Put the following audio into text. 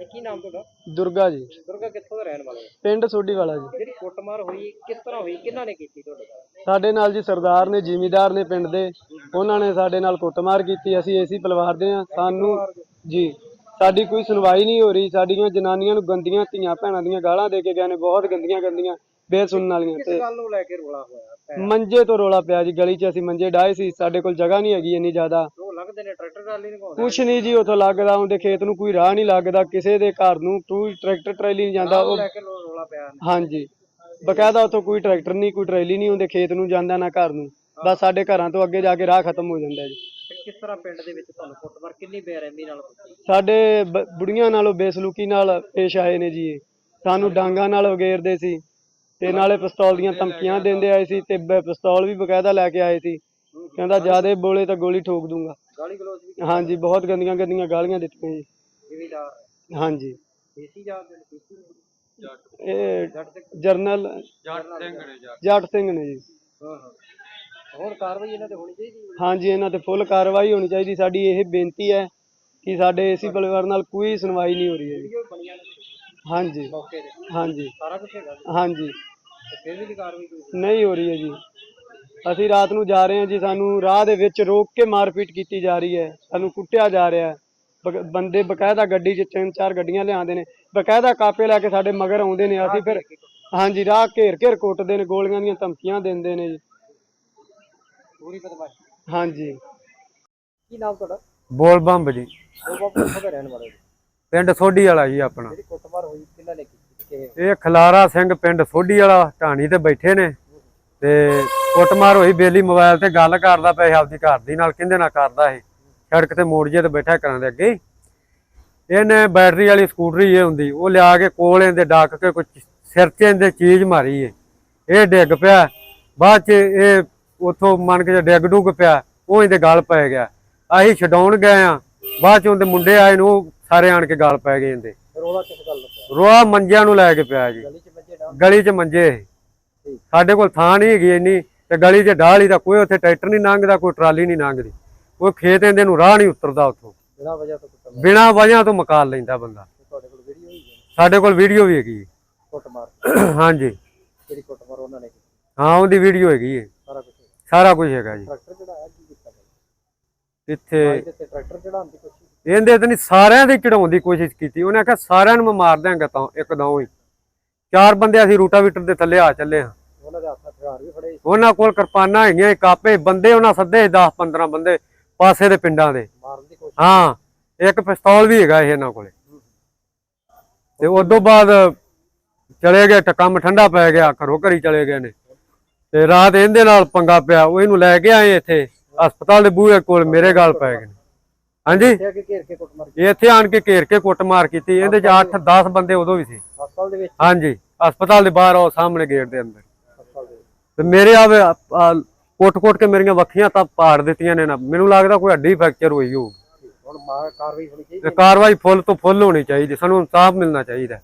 ਅੱਛਾ ਕੀ ਨਾਮ ਤੁਹਾਡਾ? ਦੁਰਗਾ ਜੀ। ਦੁਰਗਾ ਕਿੱਥੋਂ ਦੇ ਰਹਿਣ ਵਾਲੇ ਹੋ? ਪਿੰਡ ਸੋਢੀ ਵਾਲਾ ਜੀ। ਜਿਹੜੀ ਕੁੱਟਮਾਰ ਹੋਈ ਕਿਸ ਤਰ੍ਹਾਂ ਹੋਈ ਕਿਹਨਾਂ ਨੇ ਕੀਤੀ ਤੁਹਾਡੇ ਨਾਲ? ਸਾਡੇ ਨਾਲ ਜੀ ਸਰਦਾਰ ਨੇ ਜ਼ਿਮੀਦਾਰ ਨੇ ਪਿੰਡ ਦੇ। ਉਹਨਾਂ ਨੇ ਸਾਡੇ ਨਾਲ ਕੁੱਟਮਾਰ ਕੀਤੀ ਅਸੀਂ ਏਸੀ ਪਰਿਵਾਰ ਦੇ ਆ ਸਾਨੂੰ ਜੀ ਸਾਡੀ ਕੋਈ ਸੁਣਵਾਈ ਨਹੀਂ ਹੋ ਰਹੀ। ਸਾਡੀਆਂ ਜਨਾਨੀਆਂ ਨੂੰ ਗੰਦੀਆਂ ਧੀਆਂ ਭੈਣਾਂ ਦੀਆਂ ਗਾਲਾਂ ਦੇ ਕੇ ਗਏ ਨੇ ਬਹੁਤ ਗੰਦੀਆਂ ਗੰਦੀਆਂ ਬੇਸੁਣਨ ਵਾਲੀਆਂ ਕਿਸ ਤੇ ਗੱਲ ਨੂੰ ਲੈ ਕੇ ਰੋਲਾ ਹੋਇਆ? ਮੰਜੇ ਤੋਂ ਰੋਲਾ ਪਿਆ ਜੀ ਗਲੀ 'ਚ ਅਸੀਂ ਮੰਜੇ ਡਾਏ ਸੀ। ਸਾਡੇ ਕੋਲ ਜਗ੍ਹਾ ਨਹੀਂ ਹੈਗੀ ਇੰਨੀ ਜ਼ਿਆਦਾ। ਲੰਘਦੇ ਨੇ ਟਰੈਕਟਰ ਟਰਾਲੀ ਨਿਕਾਉਂਦੇ ਕੁਛ ਨਹੀਂ ਜੀ ਉਥੋਂ ਲੱਗਦਾ ਉਹਦੇ ਖੇਤ ਨੂੰ ਕੋਈ ਰਾਹ ਨਹੀਂ ਲੱਗਦਾ ਕਿਸੇ ਦੇ ਘਰ ਨੂੰ ਕੋਈ ਟਰੈਕਟਰ ਟਰੈਲੀ ਨਹੀਂ ਜਾਂਦਾ ਉਹ ਉਹ ਲੈ ਕੇ ਰੋ- ਰੋਲਾ ਪਿਆ। ਹਾਂਜੀ ਬਕਾਇਦਾ ਉਥੋਂ ਕੋਈ ਟਰੈਕਟਰ ਨਹੀਂ ਕੋਈ ਟਰੈਲੀ ਨਹੀਂ ਹੁੰਦੇ ਖੇਤ ਨੂੰ ਜਾਂਦਾ ਨਾ ਘਰ ਨੂੰ। ਬਸ ਸਾਡੇ ਘਰਾਂ ਤੋਂ ਅੱਗੇ ਜਾ ਕੇ ਰਾਹ ਖਤਮ ਹੋ ਜਾਂਦਾ ਜੀ। ਤੇ ਕਿਸ ਤਰ੍ਹਾਂ ਪਿੰਡ ਦੇ ਵਿੱਚ ਤੁਹਾਨੂੰ ਕੁੱਟਮਾਰ ਕਿੰਨੀ ਬੇਰਹਿਮੀ ਨਾਲ ਕੀਤੀ ਸਾਡੇ ਬ- ਬੁੜੀਆਂ ਨਾਲੋਂ ਬੇਸਲੂਕੀ ਨਾਲ ਪੇਸ਼ ਆਏ ਨੇ ਜੀ ਇਹ। ਸਾਨੂੰ ਡਾਂਗਾਂ ਨਾਲ ਵਗੇਰਦੇ ਸੀ ਤੇ ਨਾਲੇ ਪਿਸਤੌਲ ਦੀਆਂ ਧਮਕੀਆਂ ਦਿੰਦੇ ਆਏ ਸੀ ਤੇ ਬ- ਪਿਸਤੌਲ ਵੀ ਬਕਾਇਦਾ ਲੈ ਕੇ ਆਏ ਸੀ। ਕਹਿੰਦਾ ਜਿਆਦੇ ਬੋਲੇ ਤਾਂ ਗੋਲੀ ਠੋਕ ਦੂੰਗਾ। ਗਾਲੀ ਗਲੋਚ ਵੀ ਹਾਂਜੀ ਬਹੁਤ ਗੰਦੀਆਂ ਗੰਦੀਆਂ ਗਾਲੀਆਂ ਦਿੱਤੀਆਂ ਜੀ। ਹਾਂਜੀ। ਦੇਸੀ ਜਾਤ ਦੇ ਦੇਸੀ ਇਹ ਜੱਟ ਜਰਨਲ ਜੱਟ ਸਿੰਘ ਨੇ ਜੱਟ। ਸਿੰਘ ਨੇ ਜੀ। ਹਾਂ ਹਾਂ। ਹੋਰ ਕਾਰਵਾਈ ਇਹਨਾਂ ਤੇ ਹੋਣੀ ਚਾਹੀਦੀ ਹੈ। ਹਾਂਜੀ ਇਹਨਾਂ ਤੇ ਫੁੱਲ ਕਾਰਵਾਈ ਹੋਣੀ ਚਾਹੀਦੀ। ਸਾਡੀ ਇਹ ਬੇਨਤੀ ਹੈ ਕਿ ਸਾਡੇ ਏਸੀ ਪਰਿਵਾਰ ਨਾਲ ਕੋਈ ਸੁਣਵਾਈ ਨਹੀਂ ਹੋ ਰਹੀ ਹੈ ਜੀ ਵੀਡੀਓ ਬਣੀਆਂ ਨੇ ਹਾਂਜੀ। ਮੌਕੇ ਤੇ। ਹਾਂਜੀ। ਸਾਰਾ ਕੁਝ ਹੈਗਾ। ਹਾਂਜੀ। ਤੇ ਫਿਰ ਵੀ ਕਾਰਵਾਈ? ਕੋਈ ਨਹੀਂ ਹੋ ਰਹੀ ਹੈ ਜੀ। ਅਸੀਂ ਰਾਤ ਨੂੰ ਜਾ ਰਹੇ ਹਾਂ ਜੀ ਸਾਨੂੰ ਰਾਹ ਦੇ ਵਿੱਚ ਰੋਕ ਕੇ ਮਾਰਪੀਟ ਕੀਤੀ ਜਾ ਰਹੀ ਹੈ। ਸਾਨੂੰ ਕੁੱਟਿਆ ਜਾ ਰਿਹਾ ਹੈ। ਬੰਦੇ ਬਕਾਇਦਾ ਗੱਡੀ 'ਚ ਤਿੰਨ ਚਾਰ ਗੱਡੀਆਂ ਲਿਆਉਂਦੇ ਨੇ। ਬਕਾਇਦਾ ਕਾਪੇ ਲੈ ਕੇ ਸਾਡੇ ਮਗਰ ਆਉਂਦੇ ਨੇ। ਅਸੀਂ ਫਿਰ ਹਾਂਜੀ ਰਾਹ ਘੇਰ ਘੇਰ ਕੁੱਟਦੇ ਨੇ ਗੋਲੀਆਂ ਦੀਆਂ ਧਮਕੀਆਂ ਦਿੰਦੇ ਨੇ ਜੀ। ਪੂਰੀ ਬਦਮਾਸ਼ੀ। ਹਾਂਜੀ। ਕੀ ਨਾਮ ਤੁਹਾਡਾ? ਬੋਲ ਬੰਬ ਜੀ? ਪਿੰਡ ਸੋਢੀ ਵਾਲਾ ਜੀ ਆਪਣਾ। ਇਹ ਖਲਾਰਾ ਸਿੰਘ ਪਿੰਡ ਸੋਢੀ ਵਾਲਾ ਢਾਣੀ ਤੇ ਬੈਠੇ ਨੇ। ਤੇ ਕੁੱਟਮਾਰ ਹੋਈ ਬੇਲੀ ਮੋਬਾਈਲ ਤੇ ਗੱਲ ਕਰਦਾ ਪਿਆ ਸੀ ਆਪਦੀ ਘਰ ਦੀ ਨਾਲ ਕਿੰਦੇ ਨਾਲ ਕਰਦਾ ਸੀ। ਸੜਕ ਤੇ ਮੋੜ ਜੇ ਤੇ ਬੈਠਾ ਕਰਾਂ ਦੇ ਅੱਗੇ। ਇਹਨੇ ਬੈਟਰੀ ਵਾਲੀ ਸਕੂਟਰੀ ਇਹ ਹੁੰਦੀ ਉਹ ਲਿਆ ਕੇ ਕੋਲ ਇਹਦੇ ਡੱਕ ਕੇ ਕੁਝ ਸਿਰ 'ਚ ਇਹਦੇ ਚੀਜ਼ ਮਾਰੀ ਏ। ਇਹ ਡਿੱਗ ਪਿਆ। ਬਾਅਦ 'ਚ ਇਹ ਉਥੋਂ ਮੰਨ ਕੇ ਡਿੱਗ ਡੁੱਗ ਪਿਆ ਉਹ ਇਹਦੇ ਗਲ ਪੈ ਗਿਆ। ਅਸੀਂ ਛਡਾਉਣ ਗਏ ਆ। ਬਾਅਦ 'ਚ ਉਹਦੇ ਮੁੰਡੇ ਆਏ ਨੂੰ ਸਾਰੇ ਆਣ ਕੇ ਗਲ ਪੈ ਗਏ ਇਹਦੇ। ਰੋਲਾ ਕਿਸ ਗੱਲ ਦਾ ਪਿਆ ਰੋਆ ਮੰਜਿਆਂ ਨੂੰ ਲੈ ਕੇ ਪਿਆ ਜੀ। ਗਲੀ 'ਚ ਮੰਜੇ ਇਹ। ਸਾਡੇ ਕੋਲ ਥਾਂ ਨਹੀਂ ਹੈਗੀ ਇੰਨੀ। ਤੇ ਗਲੀ 'ਚ ਢਾਲੀ ਦਾ ਕੋਈ ਉੱਥੇ ਟਰੈਕਟਰ ਨਹੀਂ ਲੰਘਦਾ ਕੋਈ ਟਰਾਲੀ ਨਹੀਂ ਲੰਘਦੀ। ਕੋਈ ਖੇਤ ਇਹਦੇ ਨੂੰ ਰਾਹ ਨਹੀਂ ਉਤਰਦਾ ਉੱਥੋਂ। ਬਿਨਾਂ ਵਜ੍ਹਾ ਤੋਂ ਬਿਨਾਂ ਵਜ੍ਹਾ ਤੋਂ ਮਕਾਲ ਲੈਂਦਾ ਬੰਦਾ। ਤੁਹਾਡੇ ਕੋਲ ਵੀਡੀਓ ਹੋਈ ਹੈ? ਸਾਡੇ ਕੋਲ ਵੀਡੀਓ ਵੀ ਹੈਗੀ ਕੁੱਟਮਾਰ। ਹਾਂਜੀ। ਜਿਹੜੀ ਕੁੱਟਮਾਰ ਉਹਨਾਂ ਨੇ ਹਾਂ ਉਹਦੀ ਵੀਡੀਓ ਹੈਗੀ ਹੈ। ਸਾਰਾ ਕੁਝ ਸਾਰਾ ਕੁਝ ਹੈਗਾ ਜੀ। ਟਰੈਕਟਰ ਚੜਾਇਆ ਕੀ ਕੀਤਾ ਬਾਈ ਇੱਥੇ ਟਰੈਕਟਰ ਚੜਾਉਣ ਦੀ ਕੋਸ਼ਿਸ਼ ਇਹਦੇ ਤੇ ਨਹੀਂ ਸਾਰਿਆਂ ਦੇ ਚੜਾਉਣ ਦੀ ਕੋਸ਼ਿਸ਼ ਕੀਤੀ। ਉਹਨੇ ਆਖਿਆ ਸਾਰਿਆਂ ਨੂੰ ਮੈਂ ਮਾਰ ਦਿਆਂਗਾ ਤਾਂ ਇੱਕਦਮ ਹੀ। ਚਾਰ ਬੰਦੇ ਅਸੀਂ ਰੂਟਾਵੀਟਰ ਦੇ ਥੱਲੇ ਆ ਚੱਲੇ ਹਾਂ। ਉਹਨਾਂ ਕੋਲ ਕਿਰਪਾਨਾਂ ਹੈਗੀਆਂ ਕਾਪੇ ਬੰਦੇ ਉਹਨਾਂ ਸੱਦੇ 10 15 ਬੰਦੇ ਪਾਸੇ ਦੇ ਪਿੰਡਾਂ ਦੇ। ਹਾਂ ਇੱਕ ਪਿਸਤੌਲ ਵੀ ਹੈਗਾ ਇਹ ਇਹਨਾਂ ਕੋਲੇ। ਤੇ ਉਦੋਂ ਬਾਅਦ ਚਲੇ ਗਏ ਕੰਮ ਠੰਡਾ ਪੈ ਗਿਆ ਘਰੋਂ ਘਰੀ ਚਲੇ ਗਏ ਨੇ। ਤੇ ਰਾਤ ਇਹਦੇ ਨਾਲ ਪੰਗਾ ਪਿਆ ਉਹ ਇਹਨੂੰ ਲੈ ਕੇ ਆਏ ਇੱਥੇ ਹਸਪਤਾਲ ਦੇ ਬੂਹੇ ਕੋਲ ਮੇਰੇ ਗੱਲ ਪੈ ਗਏ ਹਾਂਜੀ? ਇੱਥੇ ਆਣ ਕੇ ਘੇਰ ਕੇ ਕੁੱਟਮਾਰ ਕੀਤੀ ਇਹਦੇ ਚ 8 10 ਬੰਦੇ ਉਦੋਂ ਵੀ ਸੀ। ਹਸਪਤਾਲ ਦੇ ਵਿੱਚ? ਹਾਂਜੀ ਹਸਪਤਾਲ ਦੇ ਬਾਹਰ ਉਹ ਸਾਹਮਣੇ ਗੇਟ ਦੇ ਅੰਦਰ। ਤੇ ਮੇਰੇ ਆਵੇ ਕੁੱਟ-ਕੁੱਟ ਕੇ ਮੇਰੀਆਂ ਵੱਖੀਆਂ ਤਾਂ ਪਾੜ ਦਿੱਤੀਆਂ ਨੇ ਨਾ। ਮੈਨੂੰ ਲੱਗਦਾ ਕੋਈ ਹੱਡੀ ਫ੍ਰੈਕਚਰ ਹੋਈ ਹੋਊ। ਹੁਣ ਮਾਰ ਕਾਰਵਾਈ ਹੋਣੀ ਚਾਹੀਦੀ ਕਾਰਵਾਈ ਫੁੱਲ ਤੋਂ ਫੁੱਲ ਹੋਣੀ ਚਾਹੀਦੀ ਸਾਨੂੰ ਇਨਸਾਫ ਮਿਲਣਾ ਚਾਹੀਦਾ।